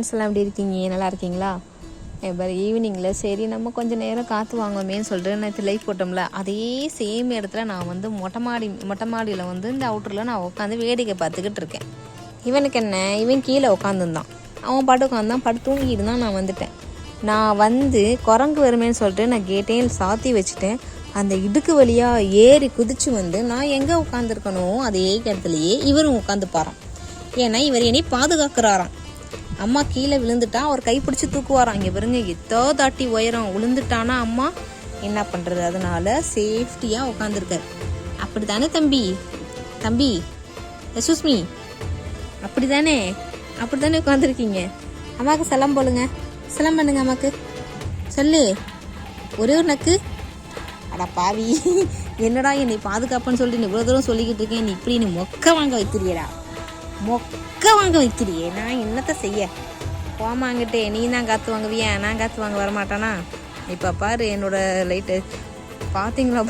Friends எல்லாம் எப்படி இருக்கீங்க? நல்லா இருக்கீங்களா? இப்போ ஈவினிங்கில் சரி நம்ம கொஞ்சம் நேரம் காற்று வாங்குவோமேன்னு சொல்லிட்டு நேற்று லைஃப் போட்டோம்ல அதே சேம் இடத்துல நான் வந்து மொட்டை மாடி மொட்டை மாடியில் வந்து இந்த அவுட்டரில் நான் உட்காந்து வேடிக்கை பார்த்துக்கிட்டு இருக்கேன். இவனுக்கு என்ன? இவன் கீழே உட்காந்துருந்தான். அவன் பாட்டு உட்காந்தான் படுத்து தூங்கிட்டு தான் நான் வந்துட்டேன். நான் வந்து குரங்கு வருமேன்னு சொல்லிட்டு நான் கேட்டையும் சாத்தி வச்சுட்டேன். அந்த இடுக்கு வழியாக ஏறி குதிச்சு வந்து நான் எங்கே உட்காந்துருக்கணும் அதே இடத்துலையே இவரும் உட்காந்து போகிறான் ஏன்னா இவர் என்னை பாதுகாக்கிறாராம். அம்மா கீழே விழுந்துட்டான் அவர் கைப்பிடிச்சு தூக்குவாராம். இங்கே பாருங்க எத்தோ தாட்டி உயரம். விழுந்துட்டானா அம்மா? என்ன பண்ணுறது அதனால சேஃப்டியாக உட்காந்துருக்காரு அப்படி தானே தம்பி? தம்பி சுஸ்மி அப்படி தானே அப்படி தானே உட்காந்துருக்கீங்க அம்மாவுக்கு செலம் போலுங்க செலம் பண்ணுங்க அம்மாக்கு. சொல்லு. ஒரே ஒரு நக்கு. அட பாவி. என்னடா என்னை பாதுகாப்புன்னு சொல்லிட்டு நீ இவ்வளோ தூரம் சொல்லிக்கிட்டு இருக்கேன் நீ இப்படி நீ மொக்க வாங்க வைத்திருக்கியடா. மொக்க வாங்க வைக்கிறியே. நான் என்னத்தை செய்ய? போமாங்கிட்டே நீ தான் காற்று வாங்குவியா? நான் காற்று வாங்க வரமாட்டானா? இப்போ பாரு என்னோட லைட்டு பார்த்தீங்களா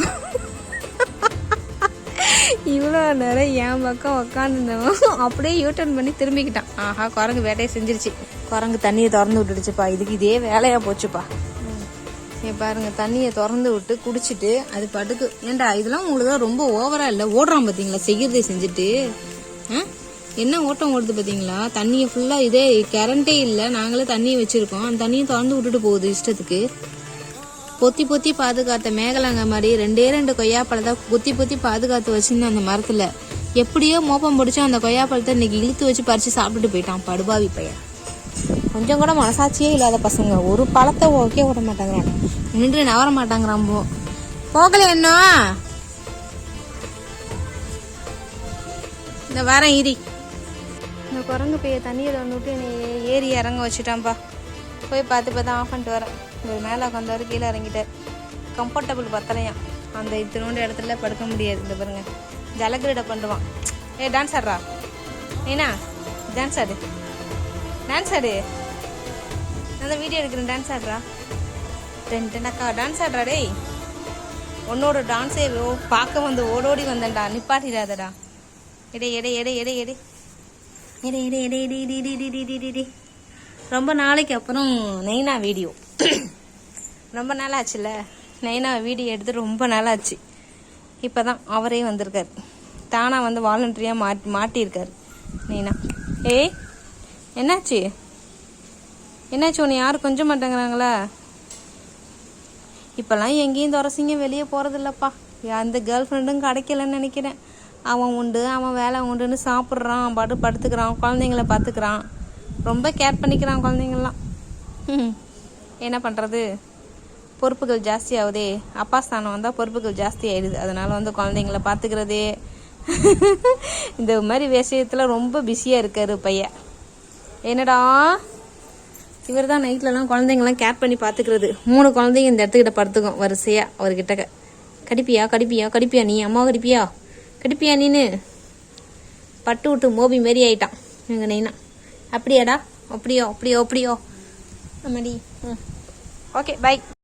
இவ்வளோ நேரம் என் பக்கம் உக்காந்துருந்தவன். அப்படியே யூட்டர்ன் பண்ணி திரும்பிக்கிட்டான். ஆஹா குரங்கு வேட்டையை செஞ்சிருச்சு. குரங்கு தண்ணியை திறந்து விட்டுடுச்சுப்பா. இதுக்கு இதே வேலையாக போச்சுப்பா. இங்க பாருங்க தண்ணியை திறந்து விட்டு குடிச்சிட்டு அது பாட்டுக்கு ஏன்டா இதெல்லாம் உங்களுக்கு தான் ரொம்ப ஓவராக இல்லை? ஓடுறான் பார்த்தீங்களா செய்கிறதே செஞ்சுட்டு ஆ? என்ன ஓட்டம் ஓடுது பார்த்தீங்களா தண்ணியை ஃபுல்லாக இதே கரண்டே இல்லை. நாங்களே தண்ணியை வச்சுருக்கோம். அந்த தண்ணியை திறந்து விட்டுட்டு போகுது இஷ்டத்துக்கு. பொத்தி பொத்தி பாதுகாத்த மேகலாங்க மாதிரி ரெண்டே ரெண்டு கொய்யாப்பழத்தை பொத்தி பொத்தி பாதுகாத்து வச்சுருந்தேன் அந்த மரத்தில். எப்படியோ மோப்பம் பிடிச்சி அந்த கொய்யாப்பழத்தை இன்னைக்கு இழுத்து வச்சு பறித்து சாப்பிட்டுட்டு போயிட்டான் படுபாவி பையன். கொஞ்சம் கூட மனசாட்சியே இல்லாத பசங்க. ஒரு பழத்தை ஓகே விட மாட்டாங்கிறான். நின்று நவர மாட்டாங்கிறான் போ. போகல என்ன இந்த வரேன் இரி. இந்த குரங்கு பெய்ய தண்ணியில் வந்து விட்டு ஏறி இறங்க வச்சுட்டான்ப்பா போய் பார்த்து பார்த்து ஆஃப் பண்ணிட்டு வரேன். ஒரு மேலே உட்காந்தாரு கீழே இறங்கிட்டார். கம்ஃபர்டபுள் பத்தலையாம். அந்த இத்தினோண்டு இடத்துல படுக்க முடியாது இந்த பாருங்க. ஜலக்கிரீடை பண்ணுவான் ஏ டான்ஸ் ஆடுறா. ஏனா டான்ஸ் ஆடு. டான்ஸ் ஆடு. நான் தான் வீடியோ எடுக்கிறேன். டான்ஸ் ஆடுறா. டென் டென்னக்கா டான்ஸ் ஆடுறா டேய். உன்னோட டான்ஸே ஓ பார்க்க வந்து ஓடோடி வந்தேன்டா. நிப்பாட்டிடாதடா. எடே எடே எடே எடே எடே. எடே எடே எடே எடே எடே எடே எடே எடே எடே ரொம்ப நாளைக்கு அப்புறம் நைனா வீடியோ. ரொம்ப நாள் ஆச்சுல்ல நைனா வீடியோ எடுத்து ரொம்ப நாள் ஆச்சு இப்போ தான் அவரே வந்திருக்கார். தானாக வந்து வாலண்டரியாக மாட்டி மாட்டியிருக்கார் நைனா. ஏய் என்னாச்சு? என்னாச்சு? உன்னை யாரும் கொஞ்ச மாட்டேங்கிறாங்களா? இப்போல்லாம் எங்கேயும் துரசிங்க வெளியே போகிறதில்லப்பா அந்த கேர்ள் ஃப்ரெண்டும் கிடைக்கலன்னு நினைக்கிறேன். அவன் உண்டு அவன் வேலை உண்டுன்னு சாப்பிட்றான் பாட்டு படுத்துக்கிறான் குழந்தைங்கள பார்த்துக்கிறான். ரொம்ப கேர் பண்ணிக்கிறான் குழந்தைங்கள்லாம். என்ன பண்ணுறது பொறுப்புகள் ஜாஸ்தி ஆகுதே. அப்பா ஸ்தானம் வந்தால் பொறுப்புகள் ஜாஸ்தி ஆயிடுது. அதனால வந்து குழந்தைங்கள பார்த்துக்கிறதே. இந்த மாதிரி விஷயத்தில் ரொம்ப பிஸியாக இருக்காரு பையன் என்னடா? இவர் தான் நைட்லலாம் குழந்தைங்களாம் கேர் பண்ணி பார்த்துக்கிறது. மூணு குழந்தைங்க இந்த இடத்துக்கிட்ட படுத்துக்கும் வரிசையாக அவர்கிட்ட. கடிப்பியா கடிப்பியா கடிப்பியா நீ அம்மா கடிப்பியா? கடிப்பியா நீனு? பட்டு விட்டு மோபி மாரி ஆயிட்டான். எங்கள் நைனா. அப்படியாடா? அப்படியோ அப்படியோ அப்படியோ. அம்மாடி ம். Okay bye.